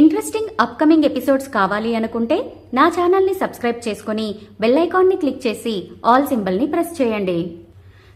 Interesting upcoming episodes కావాలి అనుకుంటే నా ఛానల్ని సబ్స్క్రైబ్ చేసుకుని బెల్ ఐకాన్ని క్లిక్ చేసి ఆల్ సింబల్ని ప్రెస్ చేయండి.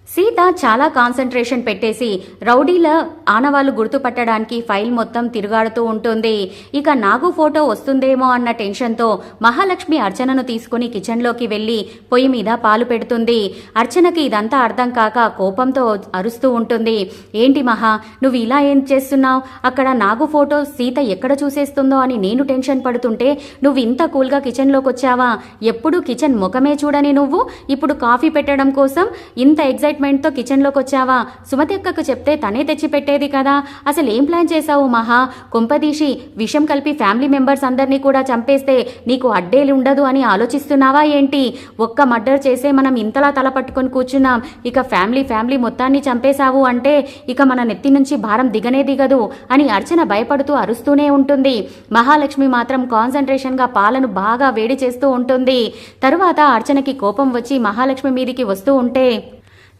సీత చాలా కాన్సన్ట్రేషన్ పెట్టేసి రౌడీల ఆనవాళ్ళు గుర్తుపట్టడానికి ఫైల్ మొత్తం తిరుగాడుతూ ఉంటుంది. ఇక నాగు ఫోటో వస్తుందేమో అన్న టెన్షన్తో మహాలక్ష్మి అర్చనను తీసుకుని కిచెన్లోకి వెళ్ళి పొయ్యి మీద పాలు పెడుతుంది. అర్చనకి ఇదంతా అర్థం కాక కోపంతో అరుస్తూ ఉంటుంది. ఏంటి మహా నువ్వు ఇలా ఏం చేస్తున్నావు? అక్కడ నాగు ఫోటో సీత ఎక్కడ చూసేస్తుందో అని నేను టెన్షన్ పడుతుంటే నువ్వు ఇంత కూల్గా కిచెన్లోకి వచ్చావా? ఎప్పుడు కిచెన్ ముఖమే చూడని నువ్వు? ఇప్పుడు కాఫీ పెట్టడం కోసం ఇంత ఎగ్జైట్ ఎక్సైట్మెంట్తో కిచెన్లోకి వచ్చావా? సుమతి అక్కకు చెప్తే తనే తెచ్చిపెట్టేది కదా. అసలు ఏం ప్లాన్ చేశావు మహా? కుంపదీషి విషం కలిపి ఫ్యామిలీ మెంబర్స్ అందరినీ కూడా చంపేస్తే నీకు అడ్డేలు ఉండదు అని ఆలోచిస్తున్నావా ఏంటి? ఒక్క మర్డర్ చేసే మనం ఇంతలా తల పట్టుకొని కూర్చున్నాం. ఇక ఫ్యామిలీ ఫ్యామిలీ మొత్తాన్ని చంపేశావు అంటే ఇక మన నెత్తి నుంచి భారం దిగనే దిగదు అని అర్చన భయపడుతూ అరుస్తూనే ఉంటుంది. మహాలక్ష్మి మాత్రం కాన్సన్ట్రేషన్గా పాలను బాగా వేడి చేస్తూ ఉంటుంది. తరువాత అర్చనకి కోపం వచ్చి మహాలక్ష్మి మీదికి వస్తూ ఉంటే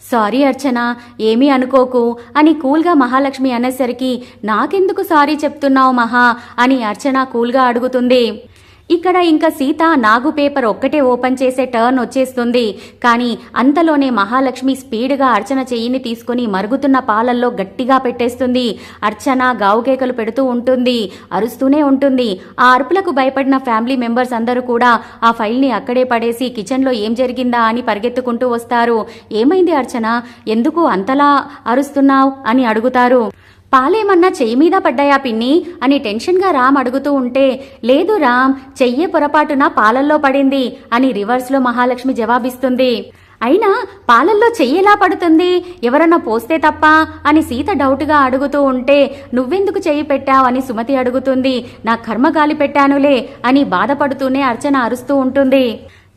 సారీ అర్చన ఏమీ అనుకోకు అని కూల్గా మహాలక్ష్మి అనేసరికి నాకెందుకు సారీ చెప్తున్నావు మహా అని అర్చన కూల్గా అడుగుతుంది. ఇక్కడ ఇంకా సీత నాగు పేపర్ ఒక్కటే ఓపెన్ చేసే టర్న్ వచ్చేస్తుంది. కానీ అంతలోనే మహాలక్ష్మి స్పీడ్గా అర్చన చెయ్యిని తీసుకుని మరుగుతున్న పాలల్లో గట్టిగా పెట్టేస్తుంది. అర్చన గావుకేకలు పెడుతూ ఉంటుంది. అరుస్తూనే ఉంటుంది. ఆ అరుపులకు భయపడిన ఫ్యామిలీ మెంబర్స్ అందరూ కూడా ఆ ఫైల్ని అక్కడే పడేసి కిచెన్లో ఏం జరిగిందా అని పరిగెత్తుకుంటూ వస్తారు. ఏమైంది అర్చన? ఎందుకు అంతలా అరుస్తున్నావు? అని అడుగుతారు. పాలేమన్నా చెయ్యి మీద పడ్డాయా పిన్ని? అని టెన్షన్గా రామ్ అడుగుతూ ఉంటే లేదు రామ్ చెయ్యే పొరపాటున పాలల్లో పడింది అని రివర్స్లో మహాలక్ష్మి జవాబిస్తుంది. అయినా పాలల్లో చెయ్యేలా పడుతుంది? ఎవరన్నా పోస్తే తప్ప? అని సీత డౌట్గా అడుగుతూ ఉంటే నువ్వెందుకు చెయ్యి పెట్టావు అని సుమతి అడుగుతుంది. నా కర్మ గాలి పెట్టానులే అని బాధపడుతూనే అర్చన అరుస్తూ ఉంటుంది.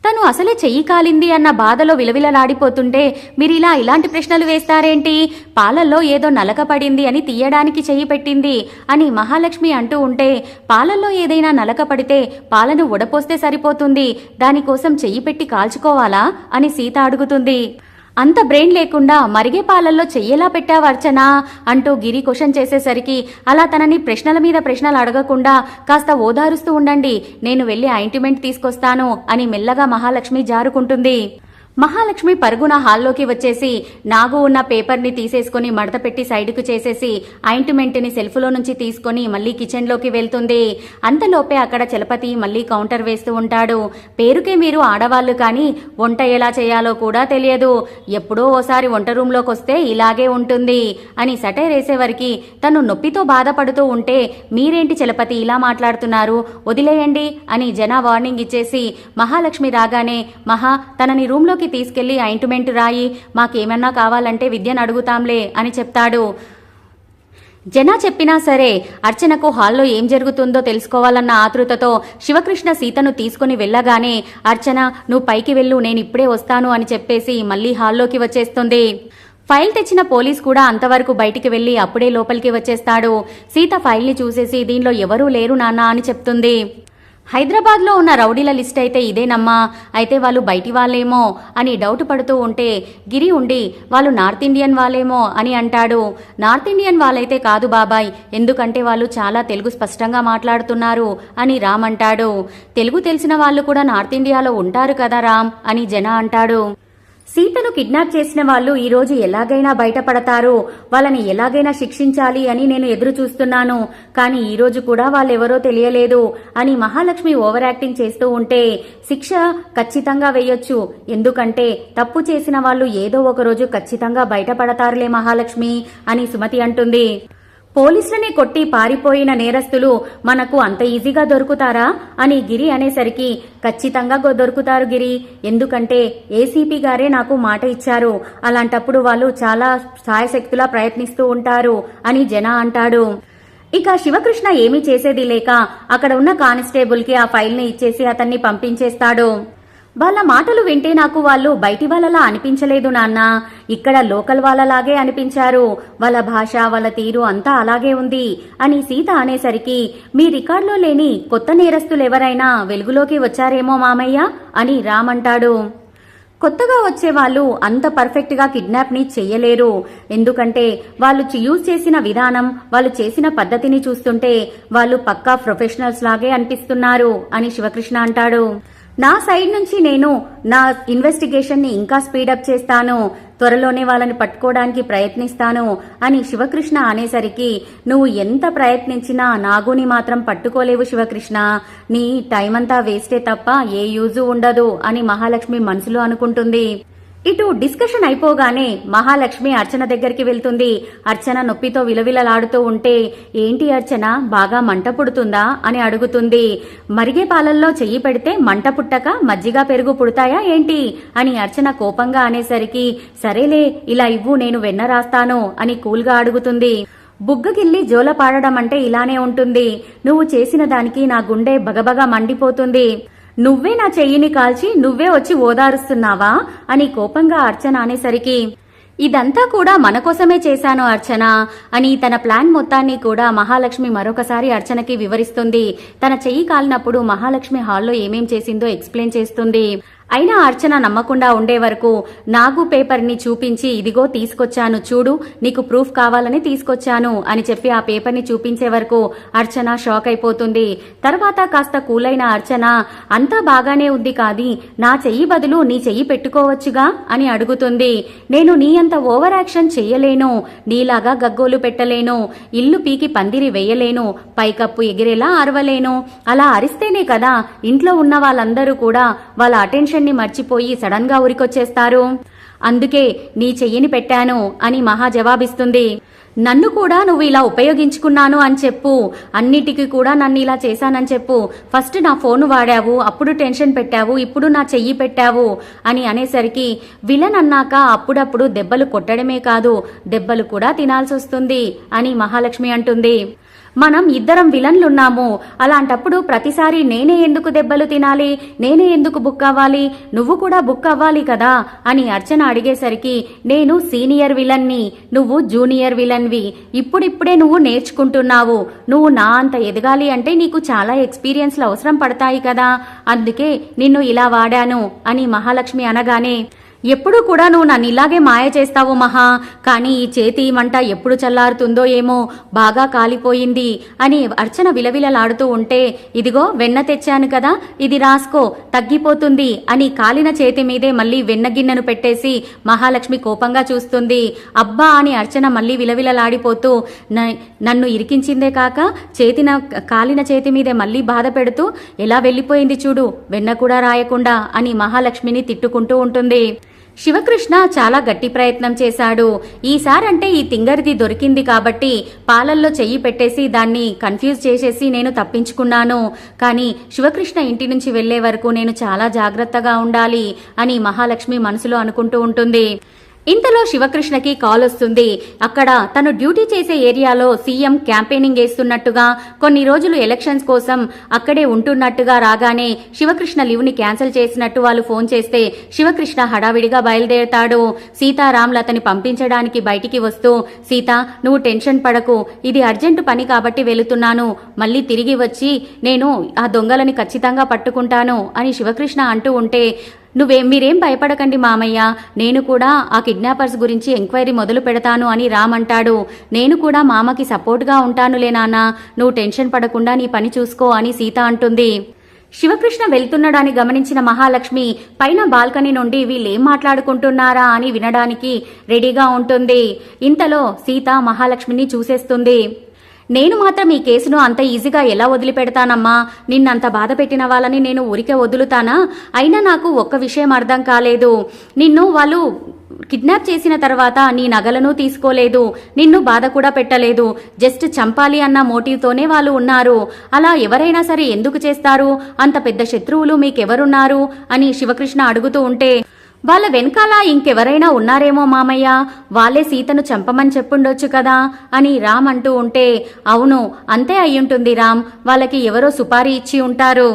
తను అసలే చెయ్యి కాలింది అన్న బాధలో విలవిలలాడిపోతుంటే మీరిలా ఇలాంటి ప్రశ్నలు వేస్తారేంటి? పాలల్లో ఏదో నలక పడింది అని తీయడానికి చెయ్యి పెట్టింది అని మహాలక్ష్మి అంటూ ఉంటే పాలల్లో ఏదైనా నలక పడితే పాలను ఉడపోస్తే సరిపోతుంది. దానికోసం చెయ్యి పెట్టి కాల్చుకోవాలా? అని సీత అడుగుతుంది. అంత బ్రెయిన్ లేకుండా మరిగే పాలల్లో చెయ్యేలా పెట్టావు అర్చనా అంటూ గిరి క్వశ్చన్ చేసేసరికి అలా తనని ప్రశ్నల మీద ప్రశ్నలు అడగకుండా కాస్త ఓదారుస్తూ ఉండండి నేను వెళ్ళి ఆయింట్మెంట్ తీసుకొస్తాను అని మెల్లగా మహాలక్ష్మి జారుకుంటుంది. మహాలక్ష్మి పరుగున హాల్లోకి వచ్చేసి నాగు ఉన్న పేపర్ని తీసేసుకుని మడత పెట్టి సైడ్కు చేసేసి ఆయింట్మెంట్ని సెల్ఫ్లో నుంచి తీసుకొని మళ్ళీ కిచెన్లోకి వెళ్తుంది. అంతలోపే అక్కడ చలపతి మళ్ళీ కౌంటర్ వేస్తూ ఉంటాడు. పేరుకే మీరు ఆడవాళ్ళు కానీ వంట ఎలా చేయాలో కూడా తెలియదు. ఎప్పుడో ఓసారి వంట రూమ్లోకి వస్తే ఇలాగే ఉంటుంది అని సటైర్ వేసేవరికి తను నొప్పితో బాధపడుతూ ఉంటే మీరేంటి చలపతి ఇలా మాట్లాడుతున్నారు? వదిలేయండి అని జన వార్నింగ్ ఇచ్చేసి మహాలక్ష్మి రాగానే మహా తనని రూమ్లోకి తీసుకెళ్ళి ఆయింట్మెంట్ రాయి. మాకేమన్నా కావాలంటే విద్యను అడుగుతాంలే అని చెప్తాడు. జనా చెప్పినా సరే అర్చనకు హాల్లో ఏం జరుగుతుందో తెలుసుకోవాలన్న ఆతృతతో శివకృష్ణ సీతను తీసుకుని వెళ్ళగానే అర్చన నువ్వు పైకి వెళ్ళు నేను ఇప్పుడే వస్తాను అని చెప్పేసి మళ్ళీ హాల్లోకి వచ్చేస్తుంది. ఫైల్ తెచ్చిన పోలీస్ కూడా అంతవరకు బయటికి వెళ్ళి అప్పుడే లోపలికి వచ్చేస్తాడు. సీత ఫైల్ని చూసేసి దీనిలో ఎవరూ లేరు నాన్న అని చెప్తుంది. హైదరాబాద్లో ఉన్న రౌడీల లిస్ట్ అయితే ఇదేనమ్మా. అయితే వాళ్ళు బయటి వాళ్ళేమో అని డౌట్ పడుతూ ఉంటే గిరి ఉండి వాళ్ళు నార్త్ ఇండియన్ వాళ్ళేమో అని అంటాడు. నార్త్ ఇండియన్ వాళ్ళైతే కాదు బాబాయ్ ఎందుకంటే వాళ్ళు చాలా తెలుగు స్పష్టంగా మాట్లాడుతున్నారు అని రామ్ అంటాడు. తెలుగు తెలిసిన వాళ్ళు కూడా నార్త్ ఇండియాలో ఉంటారు కదా రామ్ అని జన అంటాడు. సీతను కిడ్నాప్ చేసిన వాళ్ళు ఈరోజు ఎలాగైనా బయటపడతారు. వాళ్ళని ఎలాగైనా శిక్షించాలి అని నేను ఎదురు చూస్తున్నాను. కానీ ఈరోజు కూడా వాళ్ళెవరో తెలియలేదు అని మహాలక్ష్మి ఓవర్ యాక్టింగ్ చేస్తూ ఉంటే శిక్ష ఖచ్చితంగా వేయొచ్చు. ఎందుకంటే తప్పు చేసిన వాళ్ళు ఏదో ఒక రోజు ఖచ్చితంగా బయటపడతారులే మహాలక్ష్మి అని సుమతి అంటుంది. పోలీసులని కొట్టి పారిపోయిన నేరస్తులు మనకు అంత ఈజీగా దొరుకుతారా అని గిరి అనేసరికి ఖచ్చితంగా దొరుకుతారు గిరి. ఎందుకంటే ఏసీపీ గారే నాకు మాట ఇచ్చారు. అలాంటప్పుడు వాళ్ళు చాలా సాయశక్తులా ప్రయత్నిస్తూ ఉంటారు అని జన అంటాడు. ఇక శివకృష్ణ ఏమీ చేసేది లేక అక్కడ ఉన్న కానిస్టేబుల్కి ఆ ఫైల్ని ఇచ్చేసి అతన్ని పంపించేస్తాడు. వాళ్ళ మాటలు వింటే నాకు వాళ్ళు బయటి వాళ్ళలా అనిపించలేదు నాన్న. ఇక్కడ లోకల్ వాళ్ళలాగే అనిపించారు. వాళ్ళ భాష వాళ్ళ తీరు అంతా అలాగే ఉంది అని సీత అనేసరికి మీ రికార్డులో లేని కొత్త నేరస్తులు ఎవరైనా వెలుగులోకి వచ్చారేమో మామయ్య? అని రామ్ అంటాడు. కొత్తగా వచ్చే వాళ్ళు అంత పర్ఫెక్ట్గా కిడ్నాప్ని చేయలేరు చెయ్యలేరు. ఎందుకంటే వాళ్ళు యూజ్ చేసిన విధానం వాళ్ళు చేసిన పద్ధతిని చూస్తుంటే వాళ్ళు పక్కా ప్రొఫెషనల్స్ లాగే అనిపిస్తున్నారు అని శివకృష్ణ అంటాడు. నా సైడ్ నుంచి నేను నా ఇన్వెస్టిగేషన్ని ఇంకా స్పీడప్ చేస్తాను. త్వరలోనే వాళ్ళని పట్టుకోవడానికి ప్రయత్నిస్తాను అని శివకృష్ణ అనేసరికి నువ్వు ఎంత ప్రయత్నించినా నాగుని మాత్రం పట్టుకోలేవు శివకృష్ణ. నీ టైం అంతా వేస్టే తప్ప ఏ యూజు ఉండదు అని మహాలక్ష్మి మనసులో అనుకుంటుంది. ఇటు డిస్కషన్ అయిపోగానే మహాలక్ష్మి అర్చన దగ్గరికి వెళ్తుంది. అర్చన నొప్పితో విలవిలలాడుతూ ఉంటే ఏంటి అర్చన బాగా మంట పుడుతుందా? అని అడుగుతుంది. మరిగే పాలల్లో చెయ్యి పెడితే మంట పుట్టక మజ్జిగ పెరుగు పుడతాయా ఏంటి? అని అర్చన కోపంగా అనేసరికి సరేలే ఇలా ఇవ్వు నేను వెన్న రాస్తాను అని కూల్గా అడుగుతుంది. బుగ్గకిల్లి జోల పాడడం అంటే ఇలానే ఉంటుంది. నువ్వు చేసిన దానికి నా గుండె బగబగ మండిపోతుంది. నువ్వే నా చెయ్యిని కాల్చి నువ్వే వచ్చి ఓదారుస్తున్నావా? అని కోపంగా అర్చన అనేసరికి ఇదంతా కూడా మన కోసమే చేశాను అర్చన అని తన ప్లాన్ మొత్తాన్ని కూడా మహాలక్ష్మి మరొకసారి అర్చనకి వివరిస్తుంది. తన చెయ్యి కాలినప్పుడు మహాలక్ష్మి హాల్లో ఏమేం చేసిందో ఎక్స్ప్లెయిన్ చేస్తుంది. అయినా అర్చన నమ్మకుండా ఉండే వరకు నాగు పేపర్ని చూపించి ఇదిగో తీసుకొచ్చాను చూడు నీకు ప్రూఫ్ కావాలని తీసుకొచ్చాను అని చెప్పి ఆ పేపర్ని చూపించే వరకు అర్చన షాక్ అయిపోతుంది. తర్వాత కాస్త కూలైన అర్చన అంతా బాగానే ఉంది కాది నా చెయ్యి బదులు నీ చెయ్యి పెట్టుకోవచ్చుగా అని అడుగుతుంది. నేను నీ అంత ఓవర్ యాక్షన్ చెయ్యలేను నీలాగా గగ్గోలు పెట్టలేను ఇల్లు పీకి పందిరి వేయలేను పైకప్పు ఎగిరేలా అరవలేను. అలా అరిస్తేనే కదా ఇంట్లో ఉన్న వాళ్ళందరూ కూడా వాళ్ళ అటెన్షన్ ని మర్చిపోయి సడన్గా ఉరికొచ్చేస్తారు అందుకే నీ చెయ్యిని పెట్టాను అని మహా జవాబిస్తుంది. నన్ను కూడా నువ్వు ఇలా ఉపయోగించుకున్నాను అని చెప్పు. అన్నిటికీ కూడా నన్ను ఇలా చేశానని చెప్పు. ఫస్ట్ నా ఫోన్ వాడావు అప్పుడు టెన్షన్ పెట్టావు ఇప్పుడు నా చెయ్యి పెట్టావు అని అనేసరికి విలన్ అన్నాక అప్పుడప్పుడు దెబ్బలు కొట్టడమే కాదు దెబ్బలు కూడా తినాల్సి వస్తుంది అని మహాలక్ష్మి అంటుంది. మనం ఇద్దరం విలన్లున్నాము. అలాంటప్పుడు ప్రతిసారి నేనే ఎందుకు దెబ్బలు తినాలి? నేనే ఎందుకు బుక్ అవ్వాలి? నువ్వు కూడా బుక్ అవ్వాలి కదా? అని అర్చన అడిగేసరికి నేను సీనియర్ విలన్ని నువ్వు జూనియర్ విలన్వి. ఇప్పుడిప్పుడే నువ్వు నేర్చుకుంటున్నావు. నువ్వు నా అంత ఎదగాలి అంటే నీకు చాలా ఎక్స్పీరియన్స్లు అవసరం పడతాయి కదా. అందుకే నిన్ను ఇలా వాడాను అని మహాలక్ష్మి అనగానే ఎప్పుడూ కూడా నువ్వు నన్ను ఇలాగే మాయ చేస్తావు మహా కానీ ఈ చేతి మంట ఎప్పుడు చల్లారుతుందో ఏమో బాగా కాలిపోయింది అని అర్చన విలవిలలాడుతూ ఉంటే ఇదిగో వెన్న తెచ్చాను కదా ఇది రాసుకో తగ్గిపోతుంది అని కాలిన చేతి మీదే మళ్ళీ వెన్న గిన్నెను పెట్టేసి మహాలక్ష్మి కోపంగా చూస్తుంది. అబ్బా అని అర్చన మళ్ళీ విలవిలలాడిపోతూ "న- నన్ను ఇరికించిందే కాక చేతిన కాలిన చేతి మీదే మళ్ళీ బాధ పెడుతూ ఎలా వెళ్ళిపోయింది చూడు వెన్న కూడా రాయకుండా అని మహాలక్ష్మిని తిట్టుకుంటూ ఉంటుంది. శివకృష్ణ చాలా గట్టి ప్రయత్నం చేశాడు. ఈసారంటే ఈ తింగరిది దొరికింది కాబట్టి పాలల్లో చెయ్యి పెట్టేసి దాన్ని కన్ఫ్యూజ్ చేసేసి నేను తప్పించుకున్నాను. కానీ శివకృష్ణ ఇంటి నుంచి వెళ్ళే వరకు నేను చాలా జాగ్రత్తగా ఉండాలి అని మహాలక్ష్మి మనసులో అనుకుంటూ ఉంటుంది. ఇంతలో శివకృష్ణకి కాల్ వస్తుంది. అక్కడ తను డ్యూటీ చేసే ఏరియాలో సీఎం క్యాంపెయినింగ్ చేస్తున్నట్టుగా కొన్ని రోజులు ఎలక్షన్స్ కోసం అక్కడే ఉంటున్నట్టుగా రాగానే శివకృష్ణ లీవ్ని క్యాన్సిల్ చేసినట్టు వాళ్ళు ఫోన్ చేస్తే శివకృష్ణ హడావిడిగా బయలుదేరతాడు. సీతారాంలు అతని పంపించడానికి బయటికి వస్తూ సీత నువ్వు టెన్షన్ పడకు. ఇది అర్జెంటు పని కాబట్టి వెళుతున్నాను. మళ్ళీ తిరిగి వచ్చి నేను ఆ దొంగలని ఖచ్చితంగా పట్టుకుంటాను అని శివకృష్ణ అంటూ ఉంటే నువ్వేం మీరేం భయపడకండి మామయ్య. నేను కూడా ఆ కిడ్నాపర్స్ గురించి ఎంక్వైరీ మొదలు పెడతాను అని రామ్ అంటాడు. నేను కూడా మామకి సపోర్ట్గా ఉంటానులే నాన్న. నువ్వు టెన్షన్ పడకుండా నీ పని చూసుకో అని సీత అంటుంది. శివకృష్ణ వెళ్తున్నాడని గమనించిన మహాలక్ష్మి పైన బాల్కనీ నుండి వీళ్ళేం మాట్లాడుకుంటున్నారా అని వినడానికి రెడీగా ఉంటుంది. ఇంతలో సీత మహాలక్ష్మిని చూసేస్తుంది. నేను మాత్రం ఈ కేసును అంత ఈజీగా ఎలా వదిలిపెడతానమ్మా? నిన్నంత బాధ పెట్టిన వాళ్ళని నేను ఊరికే వదులుతానా? అయినా నాకు ఒక్క విషయం అర్థం కాలేదు. నిన్ను వాళ్ళు కిడ్నాప్ చేసిన తర్వాత నీ నగలను తీసుకోలేదు. నిన్ను బాధ కూడా పెట్టలేదు. జస్ట్ చంపాలి అన్న మోటివ్తోనే వాళ్ళు ఉన్నారు. అలా ఎవరైనా సరే ఎందుకు చేస్తారు? అంత పెద్ద శత్రువులు మీకెవరున్నారు? అని శివకృష్ణ అడుగుతూ ఉంటే వాళ్ళ వెనకాల ఇంకెవరైనా ఉన్నారేమో మామయ్య? వాళ్ళే సీతను చంపమని చెప్పుండొచ్చు కదా? అని రామ్ అంటూ ఉంటే అవును అంతే అయ్యుంటుంది రామ్. వాళ్ళకి ఎవరో సుపారీ ఇచ్చి ఉంటారు.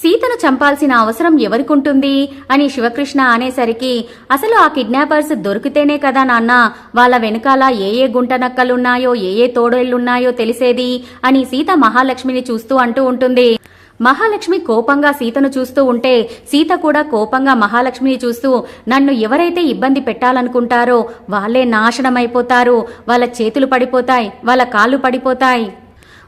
సీతను చంపాల్సిన అవసరం ఎవరికుంటుంది? అని శివకృష్ణ అనేసరికి అసలు ఆ కిడ్నాపర్స్ దొరికితేనే కదా నాన్న వాళ్ళ వెనకాల ఏ ఏ గుంటనక్కలున్నాయో ఏ ఏ తోడేళ్ళున్నాయో తెలిసేది? అని సీత మహాలక్ష్మిని చూస్తూ అంటూ ఉంటుంది. మహాలక్ష్మి కోపంగా సీతను చూస్తూ ఉంటే సీత కూడా కోపంగా మహాలక్ష్మిని చూస్తూ నన్ను ఎవరైతే ఇబ్బంది పెట్టాలనుకుంటారో వాళ్ళే నాశనమైపోతారు. వాళ్ళ చేతులు పడిపోతాయి వాళ్ళ కాళ్ళు పడిపోతాయి.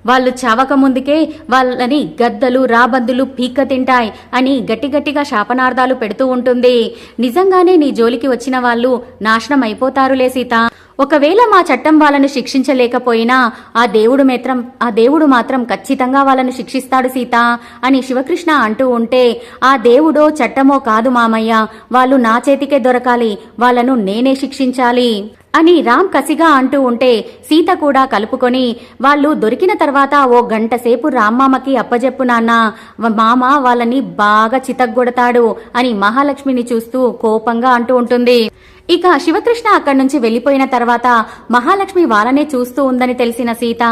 వాళ్ళు చావక ముందుకే వాళ్ళని గద్దలు రాబందులు పీక్క తింటాయి అని గట్టి గట్టిగా శాపనార్థాలు పెడుతూ ఉంటుంది. నిజంగానే నీ జోలికి వచ్చిన వాళ్ళు నాశనం అయిపోతారులే సీత. ఒకవేళ మా చట్టం వాళ్ళను శిక్షించలేకపోయినా ఆ దేవుడు మాత్రం ఆ దేవుడు మాత్రం ఖచ్చితంగా వాళ్ళను శిక్షిస్తాడు సీత అని శివకృష్ణ అంటూ ఉంటే ఆ దేవుడో చట్టమో కాదు మామయ్య వాళ్ళు నా చేతికే దొరకాలి వాళ్ళను నేనే శిక్షించాలి అని రామ్ కసిగా అంటూ ఉంటే సీత కూడా కలుపుకొని వాళ్ళు దొరికిన తర్వాత ఓ గంట సేపు రామ్మామకి అప్పజెప్పు నాన్న మామ వాళ్ళని బాగా చితగ్గొడతాడు అని మహాలక్ష్మిని చూస్తూ కోపంగా అంటూ ఉంటుంది. ఇక శివకృష్ణ అక్కడి నుంచి వెళ్ళిపోయిన తర్వాత మహాలక్ష్మి వాళ్ళనే చూస్తూ ఉందని తెలిసిన సీత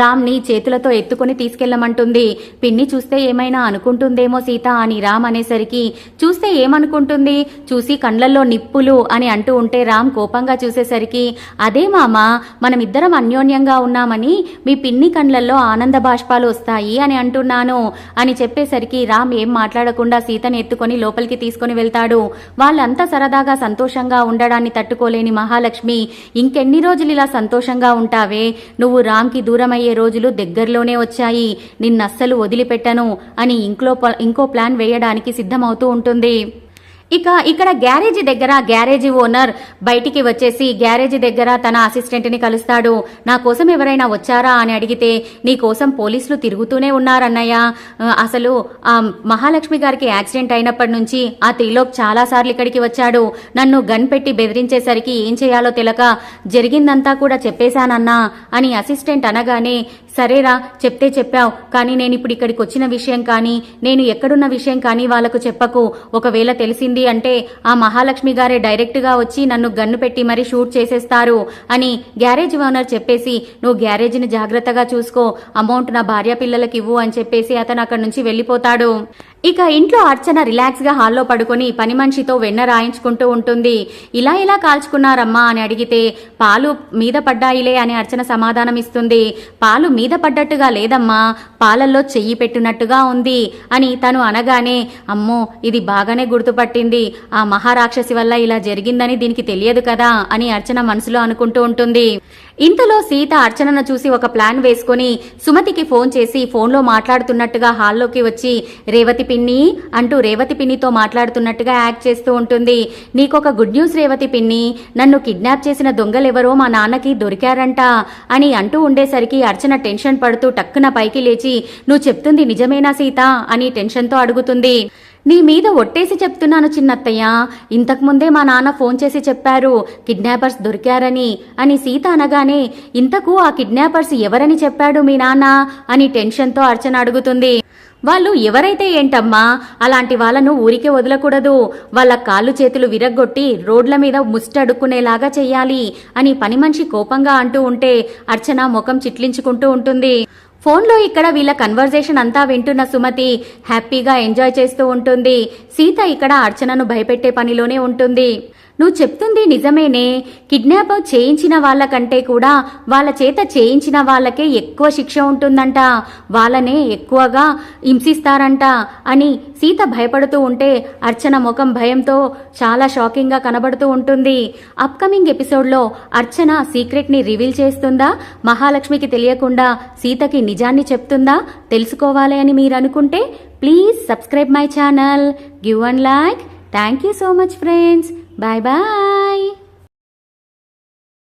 రామ్ని చేతులతో ఎత్తుకుని తీసుకెళ్ళమంటుంది పిన్ని చూస్తే ఏమైనా అనుకుంటుందేమో సీత అని రామ్ అనేసరికి చూస్తే ఏమనుకుంటుంది? చూసి కండ్లల్లో నిప్పులు అని అంటూ ఉంటే రామ్ కోపంగా చూసేసరికి అదే మామ మనమిద్దరం అన్యోన్యంగా ఉన్నామని మీ పిన్ని కండ్లల్లో ఆనంద బాష్పాలు వస్తాయి అని అంటున్నాను అని చెప్పేసరికి రామ్ ఏం మాట్లాడకుండా సీతని ఎత్తుకొని లోపలికి తీసుకొని వెళ్తాడు. వాళ్ళంతా సరదాగా సంతోషంగా ఉండడాన్ని తట్టుకోలేని మహాలక్ష్మి ఇంకెన్ని రోజులు ఇలా సంతోషంగా ఉంటావే? నువ్వు రామ్కి దూరమయ్యే రోజులు దగ్గరలోనే వచ్చాయి. నిన్నస్సలు వదిలిపెట్టను అని ఇంకో ఇంకో ప్లాన్ వేయడానికి సిద్ధమవుతూ ఉంటుంది. ఇక ఇక్కడ గ్యారేజీ దగ్గర గ్యారేజీ ఓనర్ బయటికి వచ్చేసి గ్యారేజీ దగ్గర తన అసిస్టెంట్ని కలుస్తాడు. నా కోసం ఎవరైనా వచ్చారా అని అడిగితే నీ కోసం పోలీసులు తిరుగుతూనే ఉన్నారన్నయ్య. అసలు ఆ మహాలక్ష్మి గారికి యాక్సిడెంట్ అయినప్పటి నుంచి ఆ త్రిలోక్ చాలా సార్లు ఇక్కడికి వచ్చాడు. నన్ను గన్ పెట్టి బెదిరించేసరికి ఏం చేయాలో తెలక జరిగిందంతా కూడా చెప్పేశానన్నా అని అసిస్టెంట్ అనగానే సరేరా చెప్తే చెప్పావు. కానీ నేను ఇప్పుడు ఇక్కడికి వచ్చిన విషయం కానీ నేను ఎక్కడున్న విషయం కానీ వాళ్ళకు చెప్పకు. ఒకవేళ తెలిసింది అంటే ఆ మహాలక్ష్మి గారే డైరెక్ట్గా వచ్చి నన్ను గన్ను పెట్టి మరీ షూట్ చేసేస్తారు అని గ్యారేజ్ ఓనర్ చెప్పేసి నువ్వు గ్యారేజ్ని జాగ్రత్తగా చూసుకో అమౌంట్ నా భార్య పిల్లలకి ఇవ్వు అని చెప్పేసి అతను అక్కడి నుంచి వెళ్ళిపోతాడు. ఇక ఇంట్లో అర్చన రిలాక్స్గా హాల్లో పడుకొని పని మనిషితో వెన్న రాయించుకుంటూ ఉంటుంది. ఇలా ఎలా కాల్చుకున్నారమ్మా అని అడిగితే పాలు మీద పడ్డాయిలే అని అర్చన సమాధానం ఇస్తుంది. పాలు మీద పడ్డట్టుగా లేదమ్మా పాలల్లో చెయ్యి పెట్టినట్టుగా ఉంది అని తను అనగానే అమ్మో ఇది బాగానే గుర్తుపట్టింది. ఆ మహారాక్షసి వల్ల ఇలా జరిగిందని దీనికి తెలియదు కదా అని అర్చన మనసులో అనుకుంటూ ఉంటుంది. ఇంతలో సీత అర్చనను చూసి ఒక ప్లాన్ వేసుకుని సుమతికి ఫోన్ చేసి ఫోన్లో మాట్లాడుతున్నట్టుగా హాల్లోకి వచ్చి రేవతి పిన్ని అంటూ రేవతి పిన్నితో మాట్లాడుతున్నట్టుగా యాక్ట్ చేస్తూ ఉంటుంది. నీకొక గుడ్ న్యూస్ రేవతి పిన్ని నన్ను కిడ్నాప్ చేసిన దొంగలెవరో మా నాన్నకి దొరికారంట అని అంటూ ఉండేసరికి అర్చన టెన్షన్ పడుతూ టక్కున పైకి లేచి నువ్వు చెప్తుంది నిజమేనా సీత? అని టెన్షన్తో అడుగుతుంది. నీ మీద ఒట్టేసి చెప్తున్నాను చిన్నత్తయ్య. ఇంతకుముందే మా నాన్న ఫోన్ చేసి చెప్పారు కిడ్నాపర్స్ దొరికారని అని సీత అనగానే ఇంతకు ఆ కిడ్నాపర్స్ ఎవరని చెప్పాడు మీ నాన్న? అని టెన్షన్తో అర్చన అడుగుతుంది. వాళ్ళు ఎవరైతే ఏంటమ్మా అలాంటి వాళ్ళను ఊరికే వదలకూడదు. వాళ్ళ కాళ్ళు చేతులు విరగ్గొట్టి రోడ్ల మీద ముస్టడుక్కునేలాగా చెయ్యాలి అని పని మనిషి కోపంగా అంటూ ఉంటే అర్చన ముఖం చిట్లించుకుంటూ ఉంటుంది. ఫోన్లో ఇక్కడ వీళ్ళ కన్వర్జేషన్ అంతా వింటున్న సుమతి హ్యాపీగా ఎంజాయ్ చేస్తూ ఉంటుంది. సీత ఇక్కడ అర్చనను భయపెట్టే పనిలోనే ఉంటుంది. నువ్వు చెప్తుంది నిజమేనే. కిడ్నాప్ చేయించిన వాళ్ళకంటే కూడా వాళ్ళ చేత చేయించిన వాళ్ళకే ఎక్కువ శిక్ష ఉంటుందంట. వాళ్ళనే ఎక్కువగా హింసిస్తారంట అని సీత భయపడుతూ ఉంటే అర్చన ముఖం భయంతో చాలా షాకింగ్గా కనబడుతూ ఉంటుంది. అప్కమింగ్ ఎపిసోడ్లో అర్చన సీక్రెట్ని రివీల్ చేస్తుందా? మహాలక్ష్మికి తెలియకుండా సీతకి నిజాన్ని చెప్తుందా? తెలుసుకోవాలి అని మీరు అనుకుంటే please subscribe my channel. Give one like. Thank you so much friends. Bye bye.